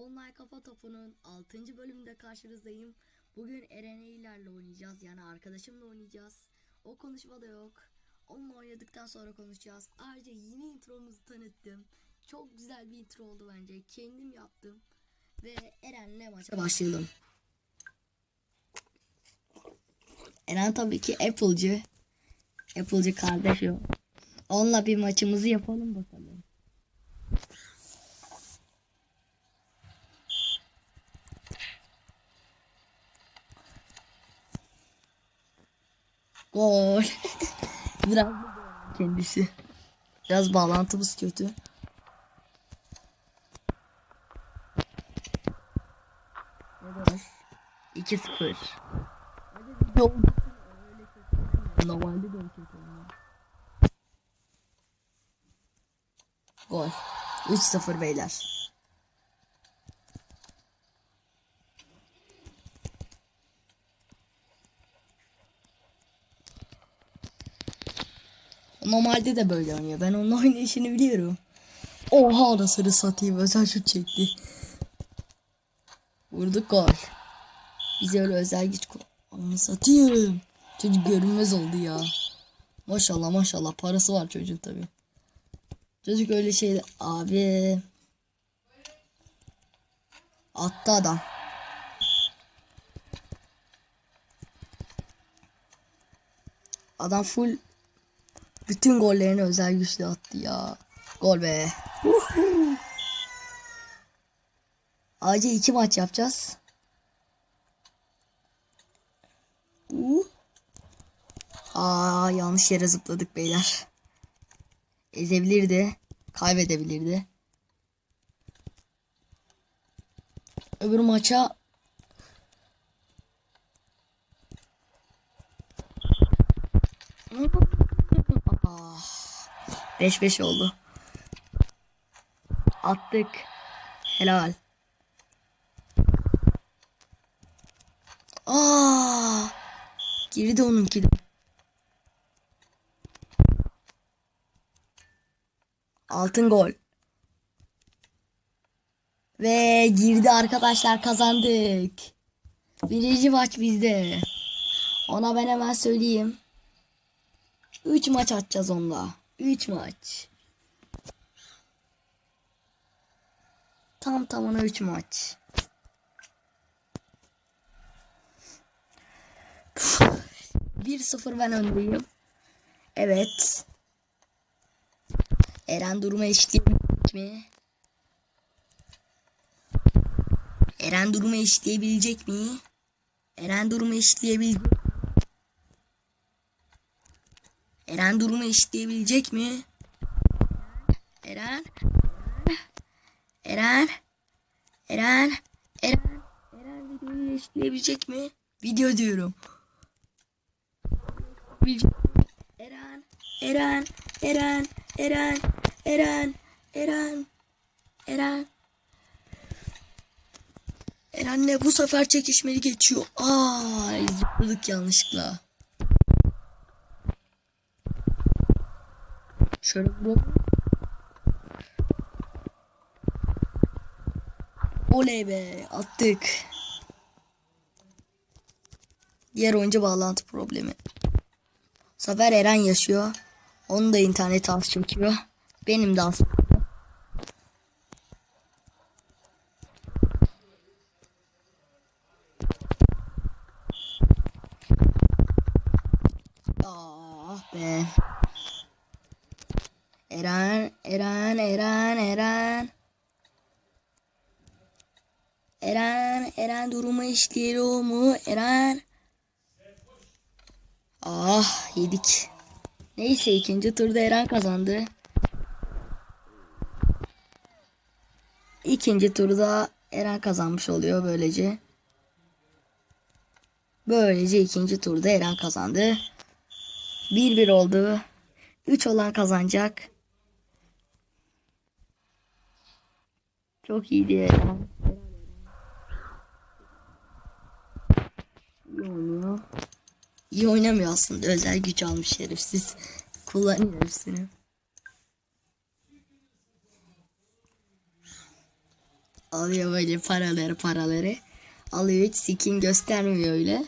Online Kafa Topu'nun 6. bölümünde karşınızdayım. Bugün Eren ilerle oynayacağız. Yani arkadaşımla oynayacağız. O konuşma da yok. Onunla oynadıktan sonra konuşacağız. Ayrıca yeni intromuzu tanıttım. Çok güzel bir intro oldu bence. Kendim yaptım. Ve Eren'le maça başlayalım. Eren tabii ki Apple'cı. Apple'cı kardeşim. Onunla bir maçımızı yapalım bakalım. Gol. Biraz kendisi. Biraz bağlantımız kötü. Evet. 2-0. Normalde de kötü. Gol. 3-0 beyler. Normalde de böyle oynuyor. Ben onun oynayışını biliyorum. Oha anasını satayım. Özel şut çekti. Vurduk gol. Bize öyle özel güç Ananı satayım. Çocuk görünmez oldu ya. Maşallah maşallah parası var çocuğun tabi. Çocuk öyle şeydi. Abi. Attı adam. Adam full bütün gollerini özel güçle attı ya. Gol be. Acil iki maç yapacağız. Aa yanlış yere zıpladık beyler. Ezebilirdi. Kaybedebilirdi. Öbür maça Ah. 5-5 oldu. Attık. Helal. Aa! Onunki de. Altın gol. Ve girdi arkadaşlar kazandık. Birinci maç bizde. Ona ben hemen söyleyeyim. 3 maç atacağız onunla. 3 maç. Tam tamına 3 maç. Bir sıfır ben öndeyim. Evet. Eren durumu eşitleyebilecek mi? Eren durumu eşitleyebilecek mi? Eren durumu eşitleyebilecek Eren durumu eşitleyebilecek mi? Eren? Eren? Eren? Eren? Eren videoyu eşitleyebilecek mi? Video diyorum. Eren? Eren? Eren? Eren? Eren? Eren? Eren? Eren'le bu sefer çekişmeli geçiyor. Ay zıpladık yanlışlıkla. Şöyle vuralım. Oley be attık. Diğer oyuncu bağlantı problemi. Sefer Eren yaşıyor. Onun da internet az çekiyor. Benim de az. Ah be. Eren, Eren, Eren, Eren. Eren, Eren durumu işliyor mu? Eren. Ah yedik. Neyse ikinci turda Eren kazandı. İkinci turda Eren kazanmış oluyor böylece. Böylece ikinci turda Eren kazandı. 1-1 oldu. 3 olan kazanacak. Çok iyiydi Eren. İyi oynuyor. İyi oynamıyor aslında. Özel güç almış şerefsiz. Kullanıyor hepsini. Alıyor böyle paraları paraları. Alıyor hiç skin göstermiyor öyle.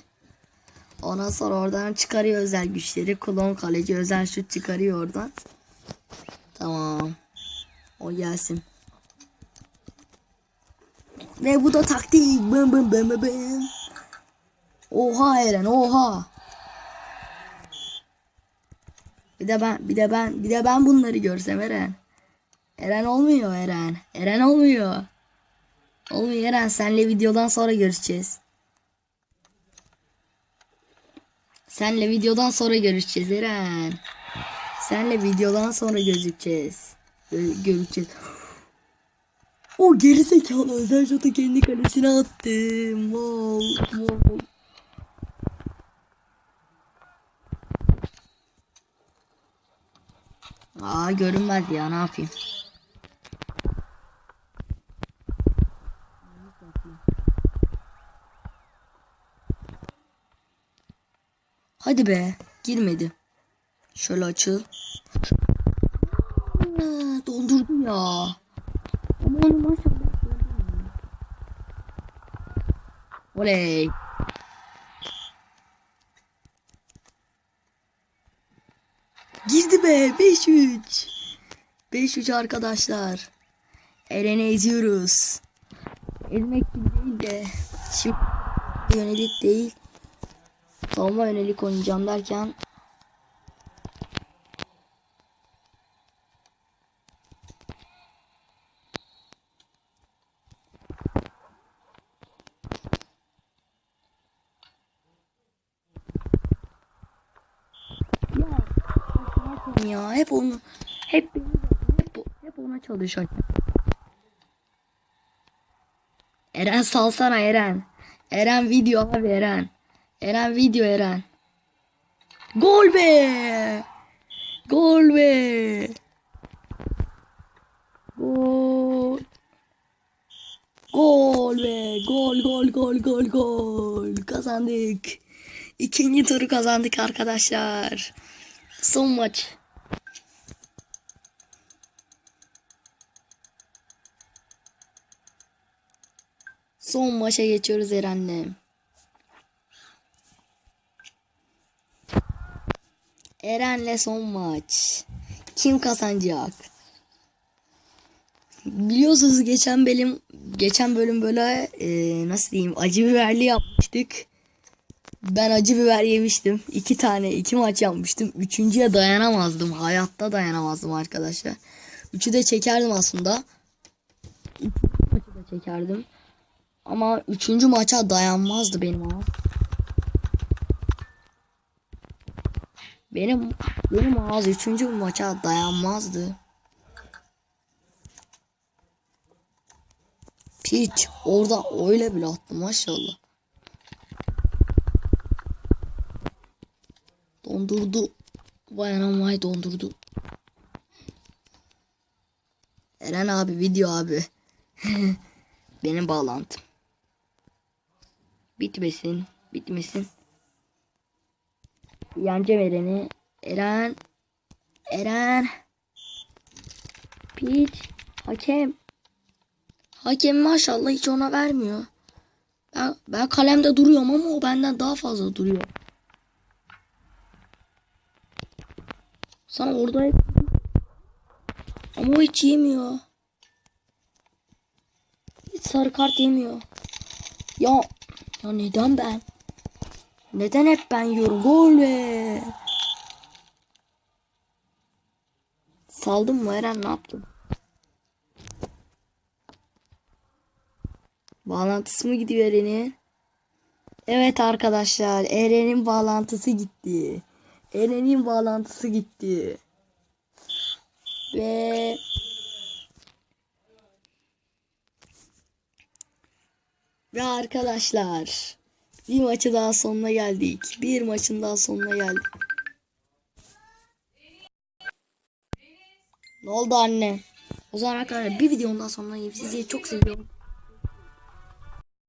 Ondan sonra oradan çıkarıyor özel güçleri. Klon kaleci özel şut çıkarıyor oradan. Tamam. O gelsin. Ve bu da taktik. Bım bım bım bım. Oha Eren oha. Bir de ben bir de ben bir de ben bunları görsem Eren. Eren olmuyor Eren. Eren olmuyor. Olmuyor Eren senle videodan sonra görüşeceğiz. Senle videodan sonra görüşeceğiz Eren. Senle videodan sonra gözükeceğiz. Gö- görüşeceğiz. O gerizekalı özel şutu kendi kalesine attı. Mol, mol. Aa görünmez ya ne yapayım. Hadi be girmedi. Şöyle açıl. Dondurdum ya. Maşallah dondurdum. Oley. Girdi be 5-3. 5-3 arkadaşlar. Eren'i eziyoruz. Ezmek gibi değil de. Şimdi yönelik değil. Savunma yönelik oynayacağım derken Ya, ya hep onu hep hep, hep ona çalışıyor. Eren salsana Eren. Eren video abi Eren. Eren video Eren. Gol be! Gol be! Gol! Gol be! Gol gol gol gol gol! Kazandık. İkinci turu kazandık arkadaşlar. Son maç. Son maça geçiyoruz Eren'le. Eren'le son maç. Kim kazanacak? Biliyorsunuz geçen bölüm geçen bölüm böyle e, nasıl diyeyim acı biberli yapmıştık. Ben acı biber yemiştim. İki tane iki maç yapmıştım. Üçüncüye dayanamazdım. Hayatta dayanamazdım arkadaşlar. Üçü de çekerdim aslında. Maçı da çekerdim. Ama üçüncü maça dayanmazdı benim ama. Benim benim ağız üçüncü maça dayanmazdı. Piç orada öyle bile attı maşallah. Dondurdu. Vay anam vay dondurdu. Eren abi video abi. Benim bağlantım. Bitmesin. Bitmesin. Yeneceğim Eren'i. Eren. Eren. Piç. Hakem. Hakem maşallah hiç ona vermiyor. Ben, ben kalemde duruyorum ama o benden daha fazla duruyor. Sen orada ama o hiç yemiyor. Hiç sarı kart yemiyor. Ya ya neden ben? Neden hep ben yiyorum? Be. Saldım mı Eren ne yaptın? Bağlantısı mı gidiyor Eren'in? Evet arkadaşlar Eren'in bağlantısı gitti. Eren'in bağlantısı gitti. Ve Ve arkadaşlar bir maçı daha sonuna geldik. Bir maçın daha sonuna geldik. Ne oldu anne? O zaman arkadaşlar bir videonun daha sonuna gelip sizi çok seviyorum.